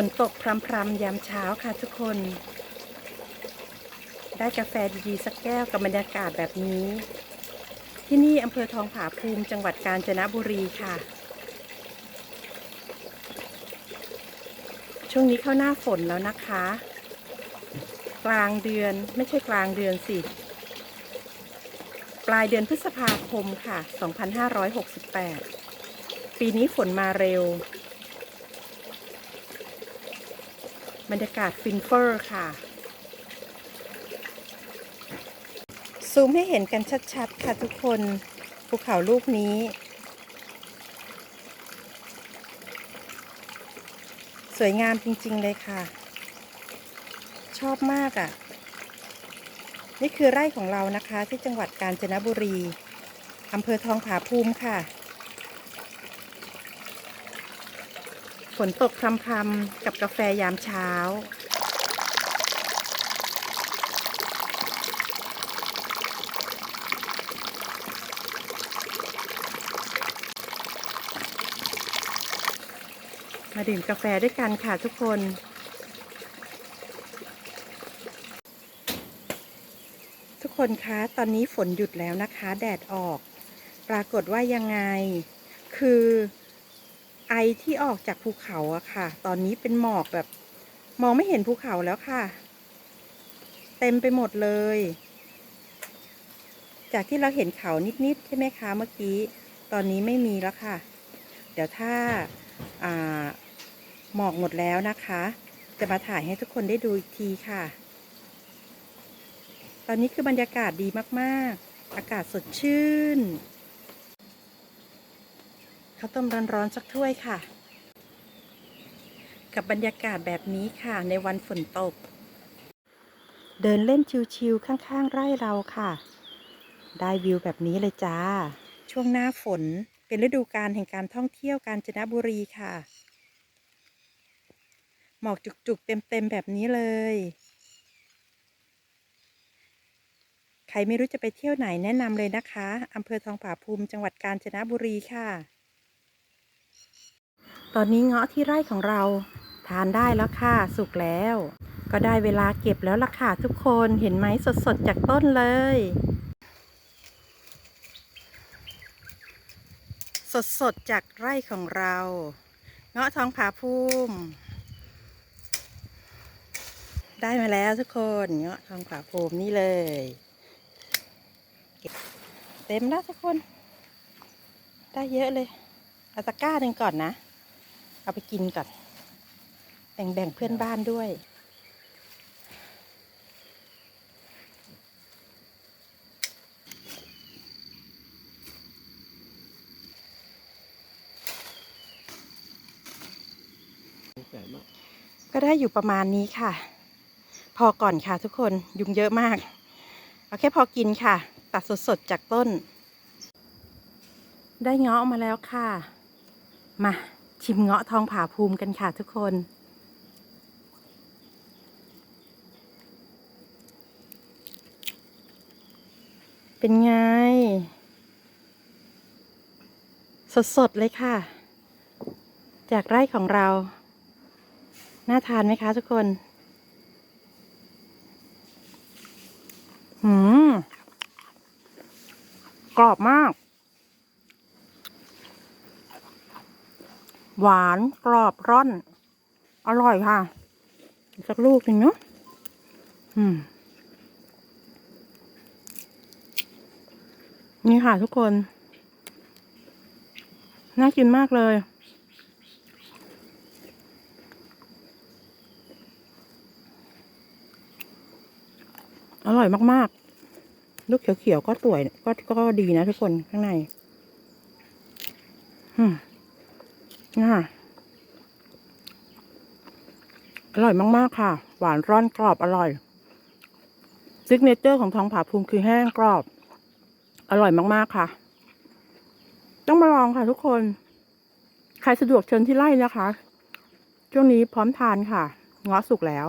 ฝนตกพรำๆยามเช้าค่ะทุกคน ได้กาแฟดีๆสักแก้วกับบรรยากาศแบบนี้ ที่นี่อำเภอทองผาภูมิจังหวัดกาญจนบุรีค่ะ ช่วงนี้เข้าหน้าฝนแล้วนะคะ กลางเดือนไม่ใช่กลางเดือนสิ ปลายเดือนพฤษภาคมค่ะ 2568 ปีนี้ฝนมาเร็ว บรรยากาศฟินเฟอร์ค่ะ ซูมให้เห็นกันชัดๆ ค่ะทุกคนภูเขาลูกนี้ สวยงามจริงๆเลยค่ะ ชอบมากอะ่ะ นี่คือไร่ของเรานะคะที่จังหวัดกาญจนบุรีอำเภอทองผาภูมิค่ะ ฝนตกพรำๆกับกาแฟยามเช้า มาดื่มกาแฟด้วยกันค่ะทุกคนทุกคนคะตอนนี้ฝนหยุดแล้วนะคะ แดดออก ปรากฏว่ายังไง คือ ไอที่ออกจากภูเขาอะค่ะ ตอนนี้เป็นหมอกแบบ มองไม่เห็นภูเขาแล้วค่ะ เต็มไปหมดเลย จากที่เราเห็นเขานิดๆใช่ไหมคะเมื่อกี้ ตอนนี้ไม่มีแล้วค่ะ เดี๋ยวถ้าอ่าหมอกหมดแล้วนะคะ จะมาถ่ายให้ทุกคนได้ดูอีกทีค่ะ ตอนนี้คือบรรยากาศดีมากๆ อากาศสดชื่น ข้าวต้มร้อนๆสักถ้วยค่ะ กับบรรยากาศแบบนี้ค่ะในวันฝนตก เดินเล่นชิวๆข้างๆ ไร่เราค่ะ ได้วิวแบบนี้เลยจ้า ช่วงหน้าฝนเป็นฤดูกาลแห่งการท่องเที่ยวกาญจนบุรีค่ะ หมอกจุกๆ เต็มๆ แบบนี้เลย ใครไม่รู้จะไปเที่ยวไหนแนะนำเลยนะคะอำเภอทองผาภูมิจังหวัดกาญจนบุรีค่ะ ตอนนี้เงาะที่ไร่ของเรา ทานได้แล้วค่ะ สุกแล้ว ก็ได้เวลาเก็บแล้วล่ะค่ะทุกคนเห็นไหมสดๆจากต้นเลย สดๆจากไร่ของเรา เงาะทองผาภูมิ ได้มาแล้วทุกคนเงาะทองผาภูมินี่เลยเก็บเต็มแล้วทุกคน ได้เยอะเลยเอาตะกร้าหนึ่งก่อนนะ เอาไปกินก่อนแบ่งๆเพื่อนบ้านด้วย ก็ได้อยู่ประมาณนี้ค่ะ พอก่อนค่ะทุกคนยุงเยอะมาก เอาแค่พอกินค่ะ ตัดสดๆจากต้น ได้เงาะมาแล้วค่ะ มา ชิมเงาะทองผาภูมิกันค่ะทุกคน เป็นไง สดๆเลยค่ะ จากไร่ของเรา น่าทานไหมคะทุกคนหืมกรอบมาก หวานกรอบร่อน อร่อยค่ะ สักลูกหนึ่งเนาะอืม นี่ค่ะทุกคน น่ากินมากเลยอร่อยมากๆ ลูกเขียวๆก็สวยก็ก็ดีนะทุกคนข้างใน อืม น่าอร่อยมาก ๆ ค่ะ หวานร่อนกรอบอร่อยซิกเนเจอร์ของทองผาภูมิคือแห้งกรอบ อร่อยมาก ๆ ค่ะ ต้องมาลองค่ะทุกคน ใครสะดวกเชิญที่ไร่นะคะ ช่วงนี้พร้อมทานค่ะเงาะสุกแล้ว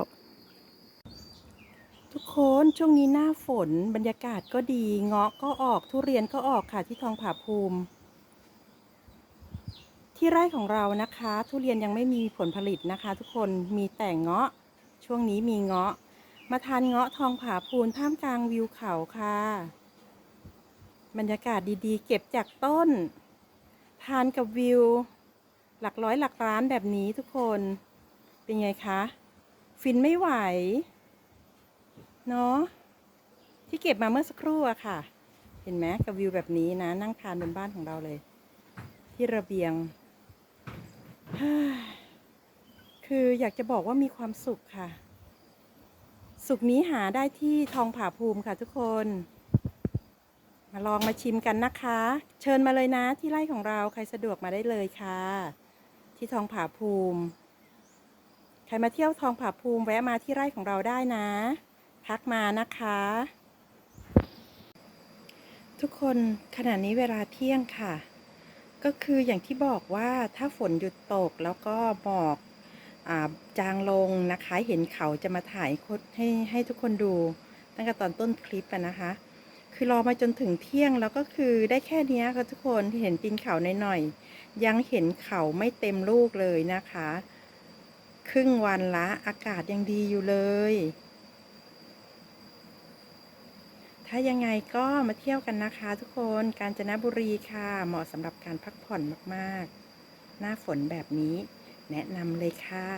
ทุกคนช่วงนี้หน้าฝนบรรยากาศก็ดีเงาะก็ออกทุเรียนก็ออกค่ะที่ทองผาภูมิ ที่ไร่ของเรานะคะ ทุเรียนยังไม่มีผลผลิตนะคะ ทุกคนมีแต่เงาะ ช่วงนี้มีเงาะ มาทานเงาะทองผาภูนท่ามกลางวิวเขาค่ะ บรรยากาศดีๆ เก็บจากต้น ทานกับวิว หลักร้อยหลักล้านแบบนี้ทุกคนเป็นไงคะ ฟินไม่ไหว เนาะที่เก็บมาเมื่อสักครู่อะค่ะ เห็นไหมกับวิวแบบนี้นะ นั่งทานบนบ้านของเราเลย ที่ระเบียง คืออยากจะบอกว่ามีความสุขค่ะ สุขนี้หาได้ที่ทองผาภูมิค่ะทุกคน มาลองมาชิมกันนะคะ เชิญมาเลยนะที่ไร่ของเราใครสะดวกมาได้เลยค่ะ ที่ทองผาภูมิ ใครมาเที่ยวทองผาภูมิแวะมาที่ไร่ของเราได้นะ ทักมานะคะ ทุกคนขณะนี้เวลาเที่ยงค่ะ ก็คืออย่างที่บอกว่าถ้าฝนหยุดตกแล้วก็หมอกอจางลงนะคะ เห็นเขาจะมาถ่ายให้ให้ทุกคนดู ตั้งแต่ตอนต้นคลิปนะคะ คือรอมาจนถึงเที่ยงแล้วก็คือได้แค่นี้ค่ะทุกคนที่เห็นปีนเขาหน่อยๆยังเห็นเขาไม่เต็มลูกเลยนะคะ ครึ่งวันละอากาศยังดีอยู่เลย ถ้ายังไงก็มาเที่ยวกันนะคะ ทุกคนกาญจนบุรีค่ะ เหมาะสำหรับการพักผ่อนมากๆ หน้าฝนแบบนี้ แนะนำเลยค่ะ